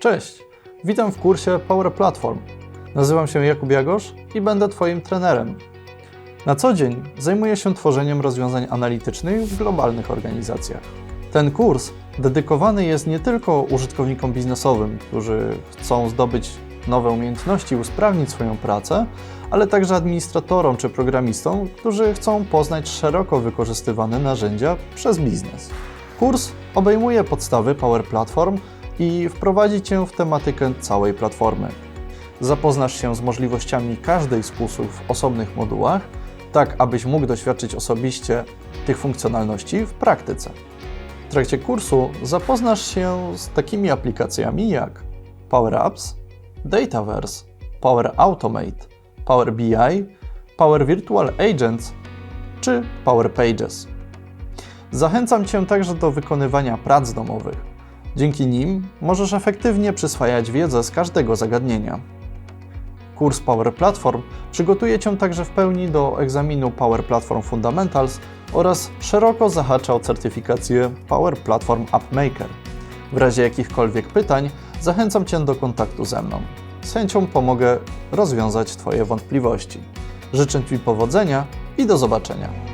Cześć, witam w kursie Power Platform. Nazywam się Jakub Jagosz i będę Twoim trenerem. Na co dzień zajmuję się tworzeniem rozwiązań analitycznych w globalnych organizacjach. Ten kurs dedykowany jest nie tylko użytkownikom biznesowym, którzy chcą zdobyć nowe umiejętności i usprawnić swoją pracę, ale także administratorom czy programistom, którzy chcą poznać szeroko wykorzystywane narzędzia przez biznes. Kurs obejmuje podstawy Power Platform i wprowadzi Cię w tematykę całej platformy. Zapoznasz się z możliwościami każdej z usług w osobnych modułach, tak abyś mógł doświadczyć osobiście tych funkcjonalności w praktyce. W trakcie kursu zapoznasz się z takimi aplikacjami jak Power Apps, Dataverse, Power Automate, Power BI, Power Virtual Agents czy Power Pages. Zachęcam Cię także do wykonywania prac domowych. Dzięki nim możesz efektywnie przyswajać wiedzę z każdego zagadnienia. Kurs Power Platform przygotuje Cię także w pełni do egzaminu Power Platform Fundamentals oraz szeroko zahacza o certyfikację Power Platform App Maker. W razie jakichkolwiek pytań zachęcam Cię do kontaktu ze mną. Z chęcią pomogę rozwiązać Twoje wątpliwości. Życzę Ci powodzenia i do zobaczenia.